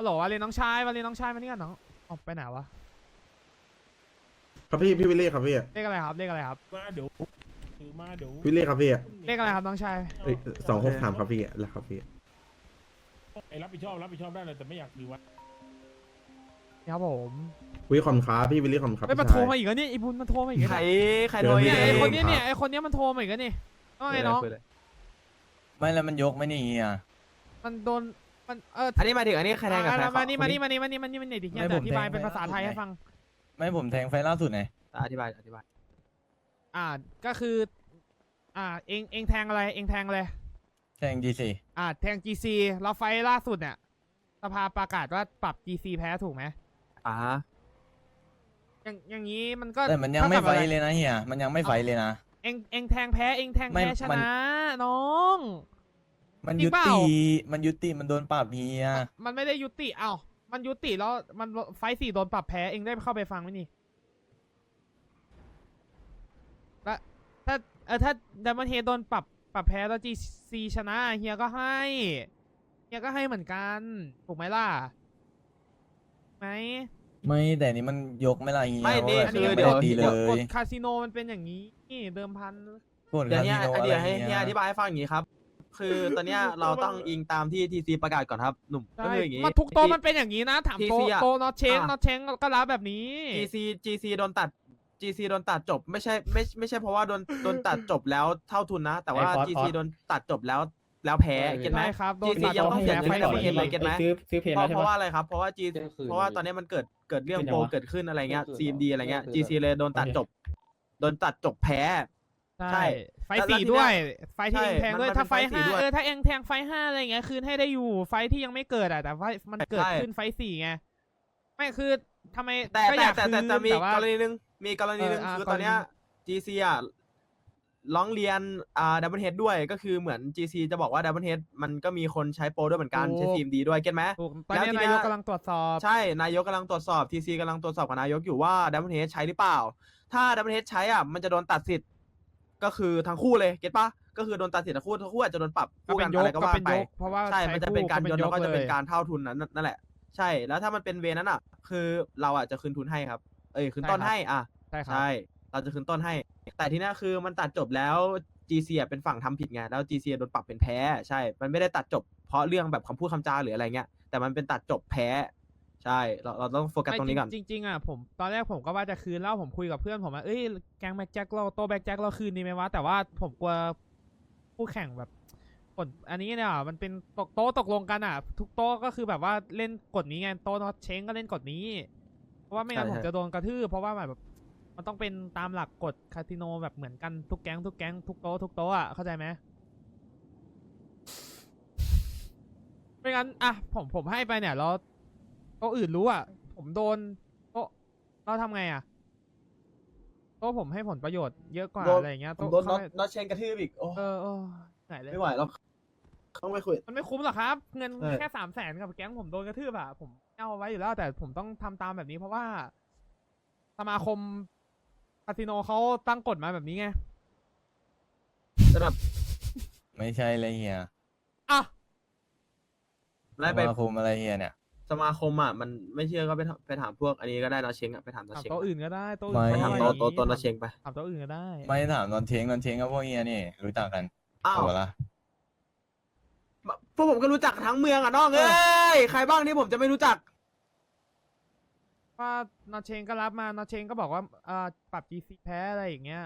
ฮัลโหลวาเลนน้องชายวาเลนน้องชายมานี่กันน้องออกไปไหนวะครับพี่พี่วิลลี่ครับพี่เลขอะไรครับเลขอะไรครับมาเดี๋ยวถือมาเดี๋ยววิลลี่ครับพี่เลขอะไรครับน้องชายสองหกสามครับพี่แล้วครับพี่ไอ้รับผิดชอบรับผิดชอบได้เลยแต่ไม่อยากถือไว่านี่ครับผมวิคอมครับพี่วิลลี่คอมครับไม่มาพี่โทรชายมาอีกแล้วนี่อีบุญมันโทรมาอีกแล้วใครเนี่ยใครโดนเดี๋เนี่ยยวไอดี๋วคนเนี้ยเนี่ยไอคนเนี้ยมันโทรมาอีกแล้วนี่ว่าไงน้องไม่แล้วมันยกไหม่นี่เฮียมันโดน มันเอออันนี้หมายถึงอันนี้ใครแทงกับใครอะมานี่มานี่มานี่มานี่มานี่มานี่ดิเนี่ยจะอธิบายเป็นภาษาไทยให้ฟัง ไม่ผมแทงไฟล่าสุดไงอธิบายอธิบาย อ่าก็คือ อ่าเองเองแทงอะไรเองแทงอะไรแทงจีซีอ่าแทง GC แล้วไฟล์ล่าสุดเนี่ยสภาประกาศว่าปรับ GC แพ้ถูกไหมอ่าฮะอย่างอย่างนี้มันก็แต่มันยังไม่ท่าไฟกับอะรเลยนะเฮียมันยังไม่ไฟเลยนะ เองเองแทงแพ้เองแทงไม่แพ้ชมันนะน้อง มันจริงยุเปล่า ติ มันยุติมันโดนปรับเฮียมันไม่ได้ยุติเอ้ามันยุติแล้วมันไฟล์สี่โดนปรับแพ้เองได้เข้าไปฟังไหมนี่แล้วถ้าเออถ้าดัมเบิลเฮดโดนปรับปรับแพ้แล้ว GC ชนะเฮียก็ให้เฮียก็ให้เหมือนกันถูกไหมล่ะไหมไม่แต่นี่มันยกไม่ละเฮียไม่นี่ว่าอันแบบนี้ยังเดี๋ไม่ยว ได้ตีเลกฎยคาสิโนมันเป็นอย่างนี้เดิมพัน กดเดี๋ยวคาเนี้สิยโนอะเดี๋ยวไรให้เฮีเฮียยอธิบายให้ฟังอย่างนี้ครับ คือตอนเนี้ยเราต้องอิงตามที่ทีซีประกาศก่อนครับ หนุ่มก็ใช่คืออย่างนี้ มาทุกโต๊ะมันเป็นอย่างนี้นะ ถามโต๊ะ TC อะโต๊ะนอตเชงอะ นอตเชงก็รับแบบนี้ GC GC โดนตัด GC โดนตัดจบไม่ใช่ไม่ไม่ใช่เพราะว่าโดนโดนตัดจบแล้วเท่าทุนนะ แต่ว่า ไอ้ฟอส GC ฟอส โดนตัดจบแล้วแล้วแพ้เก็ตไหม ใช่ครับโดน GC ตัดยังต้องเสียแพ้เงินไฟให้ล์เราสี่เห็นเลยเก็ตไหม ซื้อซื้อเพลงเพแล้วราะใช่เพราะว่าปะ อะไรครับเพราะว่า G เที่ยงคืนเพราะว่าตอนนี้มันเกิดเกิดเรื่องเป็นไงโปรวะ เกิดขึ้นอะไรเงี้ยเที่ยงคืน CMD อะไรเงี้ยเที่ยงคืน GC เลยโดนตัดโอเคจบ โดนตัดจบแพ้ ใช่ใช่ไฟล์สี่แล้วด้วยทีเนี้ยไฟล์ที่ใช่เองแทงด้วยมันถ้าไฟล์เป็นไฟล์สี่ห้าด้วย เออถ้าเองแทงไฟล์ห้าอะไรอย่างเงี้ยคืนให้ได้อยู่ไฟล์ที่ยังไม่เกิดอะแต่ไฟล์มันเกิดใช่ขึ้นไฟล์สี่ไงไม่คือทำไมแต่ก็อแต่ยากแต่คืแต่นแต่มีแต่ว่า กรณีหนึงมีกรณีหนึงเอออะคือตอนเนี้ย กรณี GC อะร้องเรียนอ่าดับเบิลเฮดด้วยก็คือเหมือน GC จะบอกว่าดับเบิลเฮดมันก็มีคนใช้โปรด้วยเหมือนกัน ถูก ใช้ CMD ด้วยเก็ตไหม ถูกตอนนี้แล้วทีนาเนี้ยย กกำลังตรวจสอบ ใช่ นายกกำลังตรวจสอบ TC กำลังตรวจสอบกับนายกอยู่ว่าดับเบิลเฮดใช้หรือเปล่า ถ้าดับเบิลเฮดใช้อะมันจะโดนตัดสิทธิ์ ก็คือทั้งคู่เลยเก็ตปะก็คือโดนตัดสิทธิ์ทั้งคู่ทั้งคู่อาจจะโดนปรับก็คู่เป็กันนยอะกไรก็ก็ว่าเป็นไป ยกเพราะว่าใช่ มันจะเป็นการยนแล้วก็จะเป็นลยการเท่าทุนนั้นนั่นแหละ ใช่ แล้วถ้ามันเป็นเวนั้นอะ คือเราอะจะคืนทุนให้ครับ เอ้ย คืนต้นใช่ครับให้อะ ใช่ครับ ใช่ เราจะคืนต้นให้ แต่ทีเนี้ยคือมันตัดจบแล้ว GC อะเป็นฝั่งทำผิดไง แล้ว GC โดนปรับเป็นแพ้ ใช่ มันไม่ได้ตัดจบเพราะเรื่องแบบคำพูดคำจาหรืออะไรเงี้ย แต่มันเป็นตัดจบแพ้ ใช่เราเราต้องโฟกัสตรงนี้ก่อนไม่จริงจริงๆอะผมตอนแรกผมก็ว่าจะคืนแล้วผมคุยกับเพื่อนผมว่าเอ้ยแกงแบ็กแจ็คเราโตแบ็กแจ็คเราคืนดีไหมวะแต่ว่าผมกลัวผู้แข่งแบบกดอันนี้เนี่ยมันเป็นตกโต๊ะตกลงกันอะ ทุกโต๊ะก็คือแบบว่าเล่นกฎนี้ไงโต๊ะน็อตเชงก็เล่นกฎนี้ เพราะว่าไม่งั้นใช่ผมใช่จะโดนกระทืบเพราะว่าแบบมันต้องเป็นตามหลักกฎคาสิโนแบบเหมือนกันทุกแก๊งทุกแก๊งทุกโต๊ะทุกโต๊ะอะเข้าใจไหมไม่งั้นอะผมผมให้ไปเนี่ยแล้ว โต๊ะอื่นรู้อะ ผมโดนโต๊ะเราทำไงอะโต๊ะผมให้ผลประโยชน์เยอะกว่าโดน อะไรอย่างเงี้ยผมโต๊ะโดนน็เขาอตน็อตเชนกระทืบอีกโอ้เออเออไหนเลย ไม่ไหวแล้วต้องไปคุย มันไม่คุ้มหรอกครับ เงินใช่แค่สามแสนกับแก๊งผมโดนกระทืบอะผมเอาไว้อยู่แล้วแต่ผมต้องทำตามแบบนี้เพราะว่า สมาคมคาสิโนเขาตั้งกฎมาแบบนี้ไงระดับไม่ใช่เลยเฮียอะสไล่ไปมาคมอะไรเฮียเนี่ย สมาคมอะมันไม่เชื่อก็ไปถามไปถามพวกอันนี้ก็ได้น็อตเชงอะไปถามน็อตถามเชงโต๊ะอื่นก็ได้โต๊ะอื่นไม่ไปก็ถามได้โต๊ะอย่งโต๊ะงี้โต๊ะน็อตเชงไปถามโต๊ะอื่นก็ได้ไม่ถามนอนเทงนอนเทงกับพวกเฮียนี่รู้จักกันอ้าวถูกปะละพวกผมก็รู้จักทั้งเมืองอะน้องเอ้ยใครบ้างที่ผมจะไม่รู้จักว่านอเชงก็รับมานอเชงก็บอกว่าเอ่อปรับ GC แพ้อะไรอย่างเงี้ย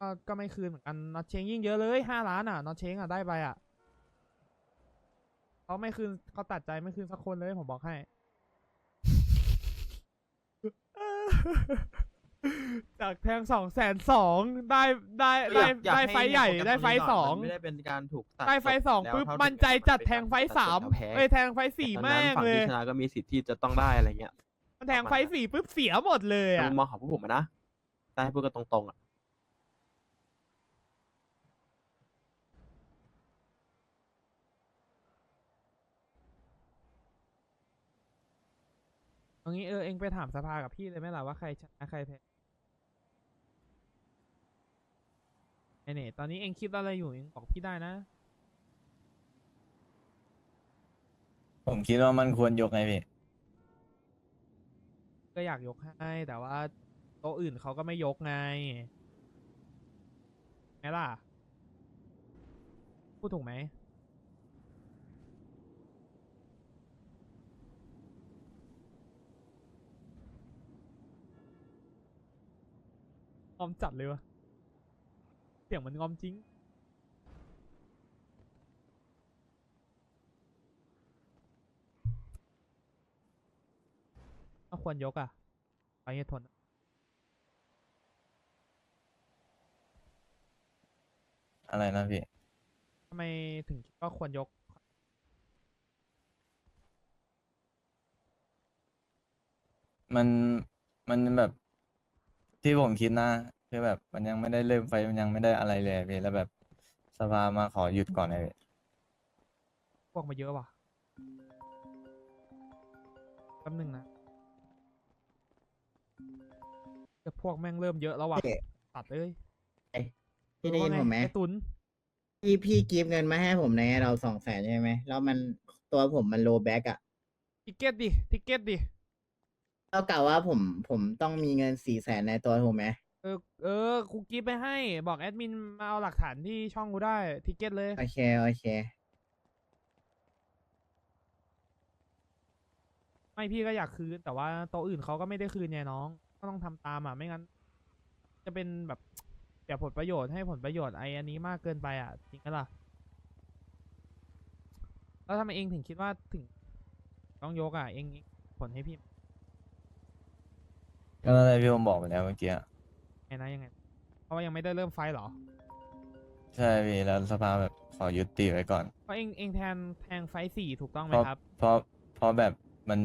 ก็ก็ไม่คืนเหมือนกันนอเชงยิ่งเยอะเลยห้าล้านอะนอเชงอะได้ไปอะ เขาไม่คืนเขาตัดใจไม่คืนสักคนเลยผมบอกให้ จากแทงสองแสนสองได้ได้ได้อยากอยากได้ให้ไฟท์ใหญ่โฟกัสได้ตรงนี้ไฟท์ก่สนองมันไม่ได้เป็นการถูกตัดได้ไฟท์สองแล้วปุ๊บเท่าที่มั่นใจจัดเป็นแทงไฟท์สามตัดจบแล้วแพ้เอ้ยแทงไฟท์สี่ดังแม่นั้นงฝั่งเลที่ยชนะก็มีสิทธิ์ที่จะต้องได้อะไรเงี้ยมันแทงไฟท์สี่ปุ๊บเสียหมดเลยในอะมุมมองของพวกผมอะนะได้พูดกันตรงๆอะ เอางี้เออเองไปถามสภากับพี่เลยไหมล่ะว่าใครชนะใครแพ้ไอเนี่ยตอนนี้เองคิดอะไรอยู่เองบอกพี่ได้นะผผมคิดว่ามันควรยกไงพี่ ก็อยากยกให้แต่ว่าโต๊ะอื่นเขาก็ไม่ยกไงไงล่ะ พูดถูกไหม งอมจัดเลยวะเสียงมันงอมจริงก็ควรยกอะไปเหตุผลอะไรนะพี่ ทำไมถึงคิดว่าควรยก มัน มันแบบ ที่ผมคิดนะคือแบบมันยังไม่ได้เริ่มไฟมันยังไม่ได้อะไรเลยพี่แล้วแบบสภามาขอหยุดก่อนเลยพี่พวกมาเยอะว่ะแป๊บหนึงนะแต่พวกแม่งเริ่มเยอะแล้วว่ะเอ๊ะตัดเลยพี่ได้ยินผมไหมไอ้ตุนพี่พี่กิฟต์เงินมาให้ผมในเราสองแสนใช่ไหมแล้วมันตัวผมมันโลแบ็กอะ ทิกเก็ตดิทิกเก็ตดิ เท่ากับว่าผมผมต้องมีเงินสี่แสนในตัวถูกไหมเออเออกูกิฟไปให้ บอกแอดมินมาเอาหลักฐานที่ช่องกูได้ทิกเก็ตเลย โอเคโอเค ไม่พี่ก็อยากคืน แต่ว่าโต๊ะอื่นเขาก็ไม่ได้คืนไงน้อง ก็ต้องทำตามอะ ไม่งั้น จะเป็นแบบเสียผลประโยชน์ให้ผลประโยชน์ไออันนี้มากเกินไปอะ จริงไหมล่ะ แล้วทำไมเองถึงคิดว่าถึง ต้องยกอะ เองผลให้พี่ ก็นั่นแหละพี่ผมบอกไปแล้วเมื่อกี้อะไงนะยังไง เพราะว่ายังไม่ได้เริ่มไฟท์เหรอใช่พี่แล้วสภาแบบขอยุติไว้ก่อน เพราะเองเองแทนแทงไฟท์สี่ถูกต้องไหมเพราะครับ เพราะเพราะแบบมัน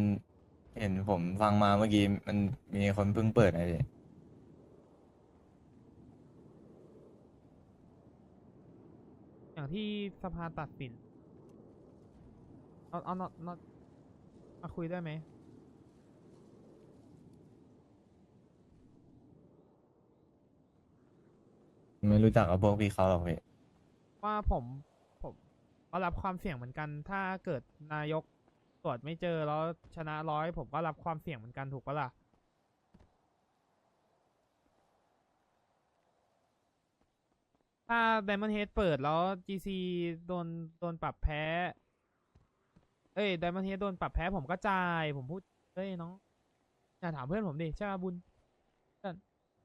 เห็นผมฟังมาเมื่อกี้มันมีคนเพิ่งเปิดไงพี่อย่างที่สภาตัดสินเอาเอาเอาเอามาคุยได้ไหม ไม่รู้จักกับพวกพี่เขาหรอกพี่ว่าผมผมก็รับความเสี่ยงเหมือนกัน ถ้าเกิดนายกตรวจไม่เจอแล้วชนะร้อยผมก็รับความเสี่ยงเหมือนกันถูกปะล่ะ ถ้า Diamond Head เปิดแล้ว GC โดนโดนปรับแพ้ เอ้ย Diamond Head โดนปรับแพ้ผมก็จ่าย ผมพูดเฮ้ยน้องอย่าถามเพื่อนผมดิใช่ป่ะบุญ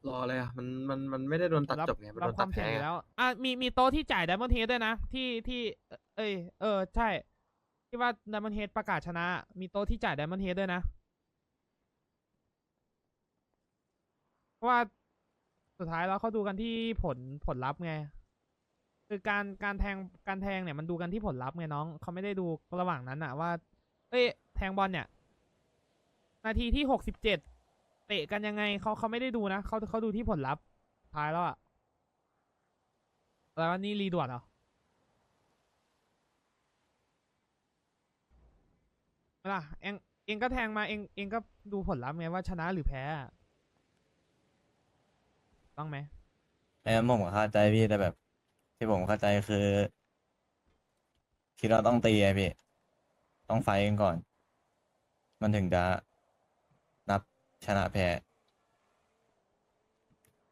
รออะไรอะมันมันมันไม่ได้โดนตัดรับจบไงมันรัโดบนคตัวาดมเสี่ยแพ้งอไงยู่แล้ว อะมีมีโต๊ะที่จ่าย Diamond Head ด้วยนะ ที่ที่เอ้ยเออใช่ ที่ว่า Diamond Head ประกาศชนะ มีโต๊ะที่จ่าย Diamond Head ด้วยนะเพราะว่าสุดท้ายแล้วเขาดูกันที่ผลผลลัพธ์ไง คือการการแทงการแทงเนี่ยมันดูกันที่ผลลัพธ์ไงน้องเขาไม่ได้ดูระหว่างนั้นอะว่า เอ้ยแทงบอลเนี่ย นาทีที่หกสิบเจ็ด เตะกันยังไงเขาเขาไม่ได้ดูนะเขาเขาดูที่ผลลัพธ์ท้ายแล้วอะแล้วนี่รีด่วนเหรอม่ล่ะเองเองก็แทงมาเองเองก็ดูผลลัพธ์ไงว่าชนะหรือแพ้ต้องไหมไอ้นั้นผมเข้าใจพี่แต่แบบ ที่ผมเข้าใจคือคิดว่าต้องตีไงพี่ ต้องไฟกันก่อน มันถึงจะ ชนะแพ้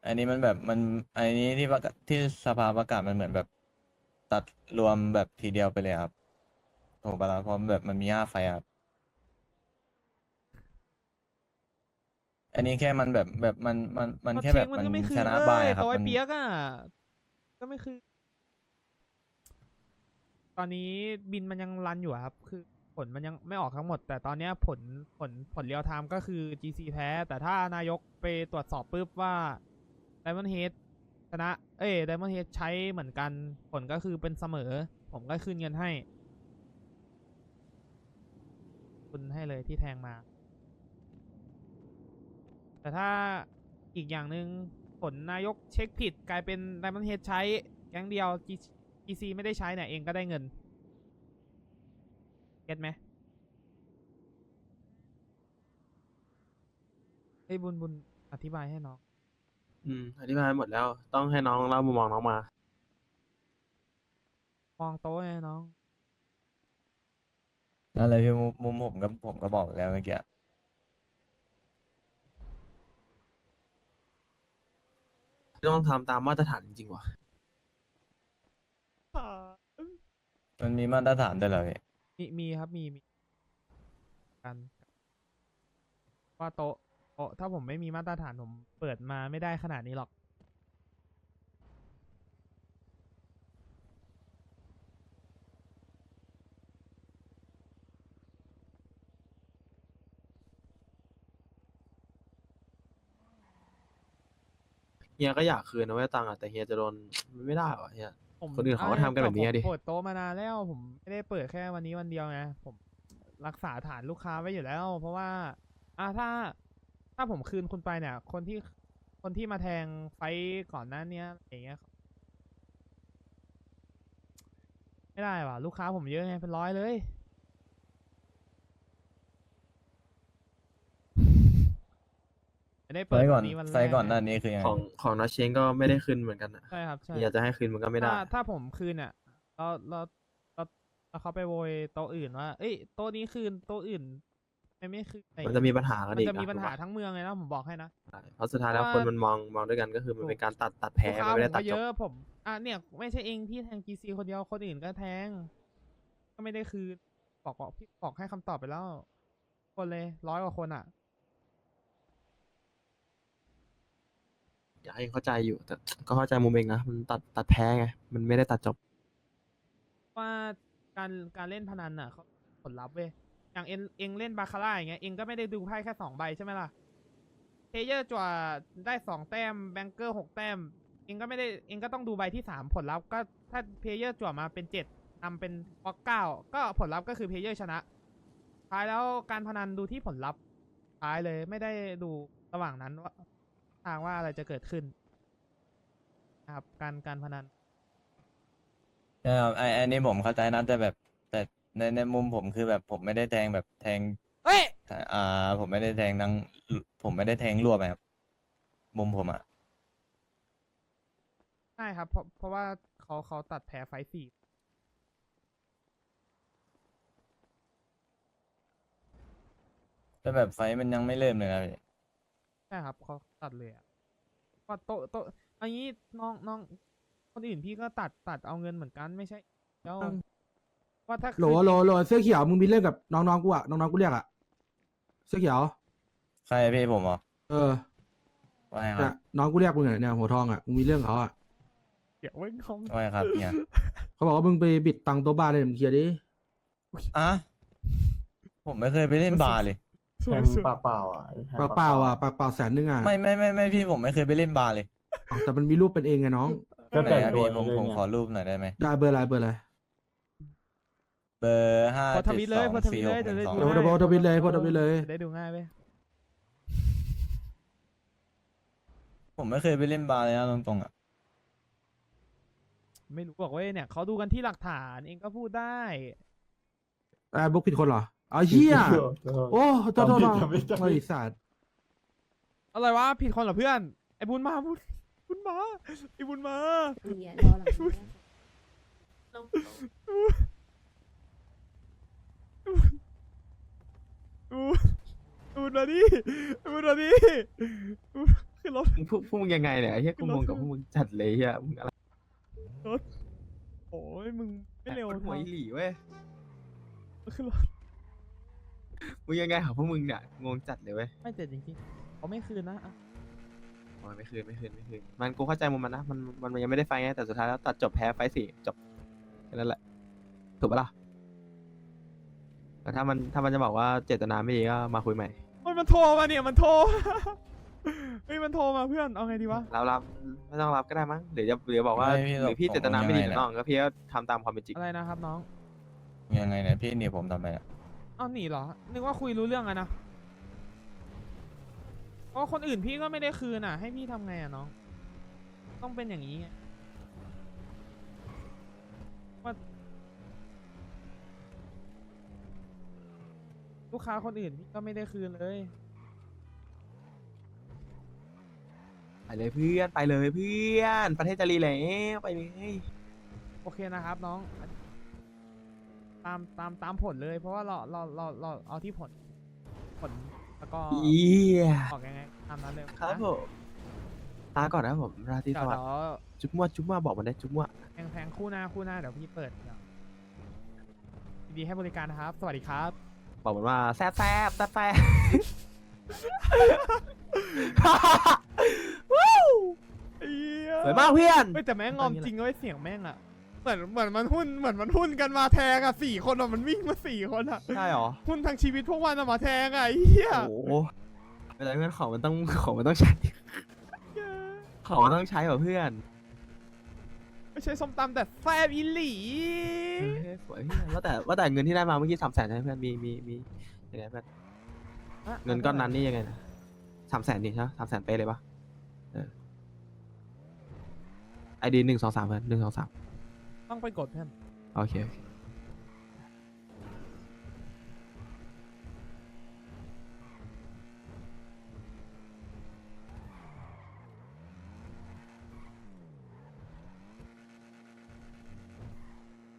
อันนี้มันแบบมันอันนี้ที่ประกาศที่สภาประกาศมันเหมือนแบบ ตัดรวมแบบทีเดียวไปเลยครับถูกปะล่ะเพราะแบบมันมีห้าไฟล์ครับ อันนี้แค่มันแบบแบบมันมันมันก็แค่เช็แบคบมันมันก็ไม่คืชนนะเลบายยครับตัวไอ้มัน เปียกอะ ก็ไม่คือ ตอนนี้บินมันยังรันอยู่อะครับ คือ ผลมันยังไม่ออกทั้งหมด แต่ตอนนี้ผลผลผลเรียลไทม์ก็คือ GC แพ้ แต่ถ้านายกไปตรวจสอบปุ๊บว่า Diamond Head ชนะ เอ้ย Diamond Head ใช้เหมือนกัน ผลก็คือเป็นเสมอ ผมก็คืนเงินให้ คุณให้เลยที่แทงมา แต่ถ้าอีกอย่างหนึ่งผลนายกเช็คผิดกลายเป็น Diamond Head ใช้แก๊งเดียว GC ไม่ได้ใช้เนี่ยเองก็ได้เงิน เก็ตไหมเฮ้ยบุญบุญอธิบายให้น้อง อืมอธิบายหมดแล้ว ต้องให้น้องเล่ามุมมองน้องมา มองโต๊ะไงน้องนั่นเลยพี่มุมมุมผมก็ผมก็บอกแล้วเมื่อกี้ ต้องทำตามมาตรฐานจริงๆว่ะมันมีมาตรฐานด้วยเหรอพี่ มีมีครับมีมีกันว่าโต๊ะโต๊ะถ้าผมไม่มีมาตรฐานผมเปิดมาไม่ได้ขนาดนี้หรอก เฮียก็อยากคืนนะเว้ยตังค์อะแต่เฮียจะโดน ไม่ได้ว่ะเฮีย ผมคนอื่นเขาก็ะทำกันแบบนี้อะดิ ผมเปิดโต๊ะมานานแล้ว ผมไม่ได้เปิดแค่วันนี้วันเดียวไงผมรักษาฐานลูกค้าไว้อยู่แล้ว เพราะว่า อ่าถ้าถ้าผมคืนคุณไปเนี่ย คนที่คนที่มาแทงไฟต์ก่อนหน้าเนี้ยอย่างเงี้ย ไม่ได้ว่ะลูกค้าผมเยอะไงเป็นร้อยเลย ไม่ได้ไฟเปิดล์ก่อนวัวันแรไฟล์ก่อนหน้าไงนี้คือยังไงของของนัชเชงก็ไม่ได้คืนเหมือนกันอะใช่ครับใช่เฮียจะให้คืนมันก็ไม่ได้ ถ้าถ้าผมคืนเนี่ยเราเราเราเราเขาไปโวยโต๊ะอื่นว่าเอ้ยโต๊ะนี้คืนโต๊ะอื่นไม่ไม่คืนอไรมันจะมีปัญหากันมันอีกจะมีอะปัญหาถูกปะทั้งเมืองเลยนะผมบอกให้นะ ใช่เพราะสุดท้ายแล้วเพคราะนว่ามันมองมองด้วยกันก็คือมันถูกเป็นการตัดตัดแพ้ลูกค้ามันผไม่ได้มตัก็ดเยจบอะผม อะเนี่ยไม่ใช่เองที่แทง GC คนเดียวคนอื่นก็แทง ก็ไม่ได้คืนบอกบอกพี่บอกให้คำตอบไปแล้ว คนเลยร้อยกว่าคนอะ อยากให้เข้าใจอยู่ แต่ก็เข้าใจมุมเองนะมันตัดตัดแพ้ไงมันไม่ได้ตัดจบ ว่าการการเล่นพนันน่ะเขาผลลัพธ์เว้ยอย่างเองเองเล่นบาคาร่าอย่างเงี้ยเองก็ไม่ได้ดูไพ่แค่สองใบใช่ไหมล่ะเพลเยอร์จั่วได้สองแต้มแบงเกอร์หกแต้ม เองก็ไม่ได้เองก็ต้องดูใบที่สามผลลัพธ์ก็ถ้าเพลเยอร์จั่วมาเป็นเจ็ดนำเป็นบล็อกเก้าก็ผลลัพธ์ก็คือเพลเยอร์ชนะท้ายแล้วการพนันดูที่ผลลัพธ์ท้ายเลยไม่ได้ดูระหว่างนั้นว่า ทางว่าอะไรจะเกิดขึ้นนะครับการการพนันใช่ครับไอไอันนี้ผมเข้าใจนะแต่แบบ แต่ในในมุมผมคือแบบผมไม่ได้แทงแบบแทงเฮ้ยอ่า ผมไม่ได้แทงทั้งผมไม่ได้แทงรวบอะครับมุมผมอะใช่ครับเพราะเพราะว่าเขาเขาตัดแพ้ไฟท์สี่แต่แบบไฟท์มันยังไม่เริ่มเลยนะพี่ ใช่ครับเขาตัดเลยอะว่าโตะโตะอันนี้น้องน้องคนอื่นพี่ก็ตัดตัดเอาเงินเหมือนกันไม่ใช่แล้วว่าถ้าโหลคืนโหลโหลเสื้อเขียวมึงมีเรื่องกับน้องๆกูอะน้องๆกูเรียกอะเสื้อเขียว ใครพี่ผมเหรอเออว่าไงคเนี่รัยบน้องกูเรียกมึงอะเนี่ยหัวทองอะมึงมีเรื่องเขาอะเดี๋ยวเว้ยเขาว่าไงครับเนี่ยเขาบอกว่ามึงไปบิดตังค์โต๊ะบ้านเลยมึงเคลียร์ดิ อะผมไม่เคยไปเล่นบาร์เลย สวยสวยปากเปล่าอะปากเปล่าอะปากเปล่าแสนนึงอะไม่ไม่ไม่ไม่พี่ผมไม่เคยไปเล่นบาร์เลยอ้าวแต่มันมีรูปเป็นเองไงน้อง ก็ไหนแต่งอะตัวพี่ผมผมขอรูปหน่อยได้ไหมได้เบอร์อะไรเบอร์อะไรเบอร์ห้าโพสต์ทเจ็ดวิตสเลอยงโพสต์ทวิสี่ตหเลกยหจะนึ่ได้งสองดูโพสต์ง่ายโพสต์ทวิตเลยโพสต์ทวิตเลยจะได้ดูง่ายไปผมไม่เคยไปเล่นบาร์เลยนะตรงๆอะไม่รู้บอกเว้ยเนี่ยเขาดูกันที่หลักฐานเองก็พูดได้อ่าบุ๊กผิดคนเหรอ เอาเหี้ยโอ้โทษโทษโทษจำผิดจำผิดไอ้สัตว์อะไรวะผิดคนเหรอเพื่อน ไอ้บุญมาบุญบุญมาไอ้บุญมาเนี่ยรอหลังเนี่ยอูอูมาดิอูมาดิอูขึ้นรถมึงพวกพวกมึงยังไงเนี่ยไอ้เฮียกูงงกับพวกมึงจัดเลยเฮียมึงอะไรโอ้ยมึงไม่เร็วคนหัวอีหลีเว้ยขึ้นรถ มึงยังไงของพวกมึงเนี่ยงงจัดเลยเว้ยไม่เจ็ดจริงๆเขาไม่คืนนะอะโอ้ยไม่คืนไม่คืนไม่คืนมันกูเข้าใจมุมมันนะมันมันยังไม่ได้ไฟไงแต่สุดท้ายแล้วตัดจบแพ้ไฟสี่จบแค่นั้นแหละถูกปะล่ะแต่ถ้ามันถ้ามันจะบอกว่าเจตนาไม่ดีก็มาคุยใหม่โอ้ยมันโทรมาเนี่ยมันโทร เฮ้ยมันโทรมาเพื่อนเอาไงดีวะรับรับไม่ต้องรับก็ได้มั้งหรือจะหรือบอกว่าไม่พี่หรือพี่ผมเจตนาไม่ดียังไงกับน้องก็พี่ก็ทำตามความเป็นจริงอะไรนะครับน้องยังไงเนี่ยพี่หนี่ผมทำไมอะ เอาหนีเหรอ นึกว่าคุยรู้เรื่องอะนะเพราะว่าคนอื่นพี่ก็ไม่ได้คืนอะให้พี่ทำไงอะน้อง ต้องเป็นอย่างนี้ไงว่าลูกค้าคนอื่นพี่ก็ไม่ได้คืนเลย ไปเลยเพื่อนไปเลยเพื่อน ประเทศจะรีแล้วไปเลย โอเคนะครับน้อง ตตามตามตามผลเลย เพราะว่าเราเราเราเราเอาที่ผล ผลแล้วก็เอียออกยังไงตามนั้นเลยครับนะผมลาก่อนนะครับผมราตรีเดี๋สยววัสเดี๋ดิ์ยวจุ๊บมั่วจุ๊บมั่วบอกมันได้จุ๊บมั่ว แทงแทงคู่หน้าคู่หน้าเดี๋ยวพี่เปิดเดี๋ยวยินดีให้บริการนะครับ สวัสดีครับ บอกมันว่าแซ่บแซ่บแซ่บแซ่บสวยมากเพื่อน เฮ้ยแต่แม่งงอมตอนนี้แหละจริงเว้ยเสียงแม่งอะ เหมือนเหมือนมันหุ้นเหมือนมันหุ้นกันมาแทงอะสี่คนอะมันวิ่งมาสี่คนอะใช่หรอหุ้นทั้งชีวิตพวกมันอะมาแทงอะไอ้เหี้ยโอ้โหเวลาเพื่อนของมันต้องของมันต้องใช้ของมันต้องใช้เหรอเพื่อนไม่ใช่ส้มตำแต่แซ่บอีหลีเฮ้ยสวยเพื่อนว่าแต่ว่าแต่เงินที่ได้มาเมื่อกี้สามแสนใช่ไหมเพื่อนมีมีมียังไงเพื่อนอะเงินก้อนนั้นนี่ยังไงนะสามแสนนี่ใช่ไหมสามแสนเป๊ะเลยปะเออไอดีหนึ่งสองสามเพื่อนหนึ่งสองสาม ต้องไปกดเพื่อนโอเคโอเค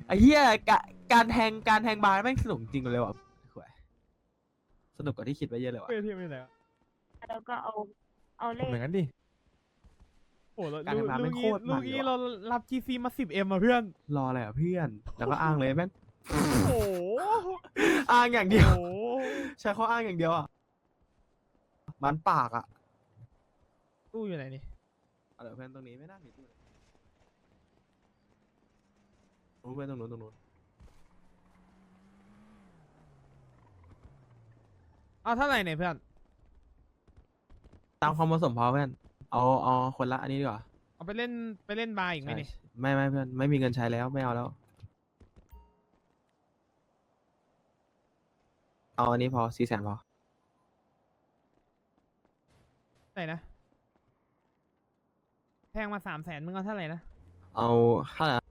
ไอ้เหี้ยกะการแทงการแทงบาร์แม่งสนุกจริงเลยว่ะโอ้ยสนุกกว่าที่คิดไว้เยอะเลยว่ะเพื่อนที่ไม่ไหนวะแล้วก็เอาเอาเลผมขอย่างนั้นดิ โอ้แล้วการลูกทำงานลูแม่กงโคนี้ตรมันลูกนี้เลยว่ะเรารับ GC มาสิบเอ็มอะเพื่อน รออะไรอะเพื่อน แล้วก็อ้างเลยแม่งโอ้โหอ้างอย่างเดียว โอ้โหใช้ข้ออ้างอย่างเดียวอะ มันปากอะตู้อยู่ไหนนี่ เอาเดี๋ยวเพื่อนตรงนี้ไม่น่ามีตู้เลยตรงนู้นเพื่อนตรงนู้นตรงนู้นเอาเท่าไหร่เนี่ยเพื่อน ตามความผสมพอเพื่อน เอาเอาคนละอันนี้ดีกว่าเอาไปเล่นไปเล่นบาร์อีกไหมใช่นี่ไม่ไม่เพื่อนไม่มีเงินใช้แล้วไม่เอาแล้ว เอาอันนี้พอสี่แสนพอไหนนะแพงมาสามแสนมึงเอาเท่าไหร่นะเอาเท่าไหร่นะ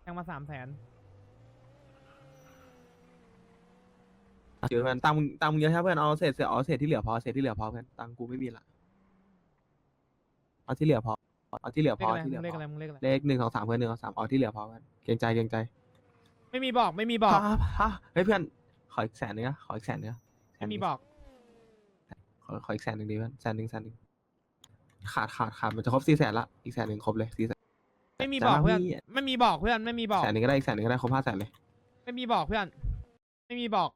แพงมาสามแสนถือเพื่อนตังค์มึงตังค์มึงเยอะใช่เพื่อนเอาเศษเศษเอาเศษที่เหลือพอเศษที่เหลือพอเพื่อนตังค์กูไม่มีละ เอาที่เหลือพอเอาที่เหลือเลพขออะไรที่เหมึลืองเลขพอะไรอมึงเลขอะไรเลขหนึ่งสองสามเพื่อนหนึ่งสองสามเอาที่เหลือพอเพื่อนเกรงใจเกรงใจไม่มีบอกไม่มีบอกฮะฮะเฮ้ยเพื่อนขออีกแสนหนึงนะขออีกแสนหนึงนะแสไม่นหนึ่มีงบอกขอขออีกแสนหนึ่งดีเพื่อนแสนหนึ่งแสนหนึ่งขาดขาดขาดมันจะครบสี่แสนละอีกแสนหนึ่งครบเลยสี่แสน ไม่มีจะบอกมาเพื่อนพี่ ไม่มีบอกเพื่อนไม่มีบอกแสนหนึ่งก็ได้อีกแสนหนึ่งก็ได้ครบห้าแสนเลย ไม่มีบอกเพื่อน ไม่มีบอก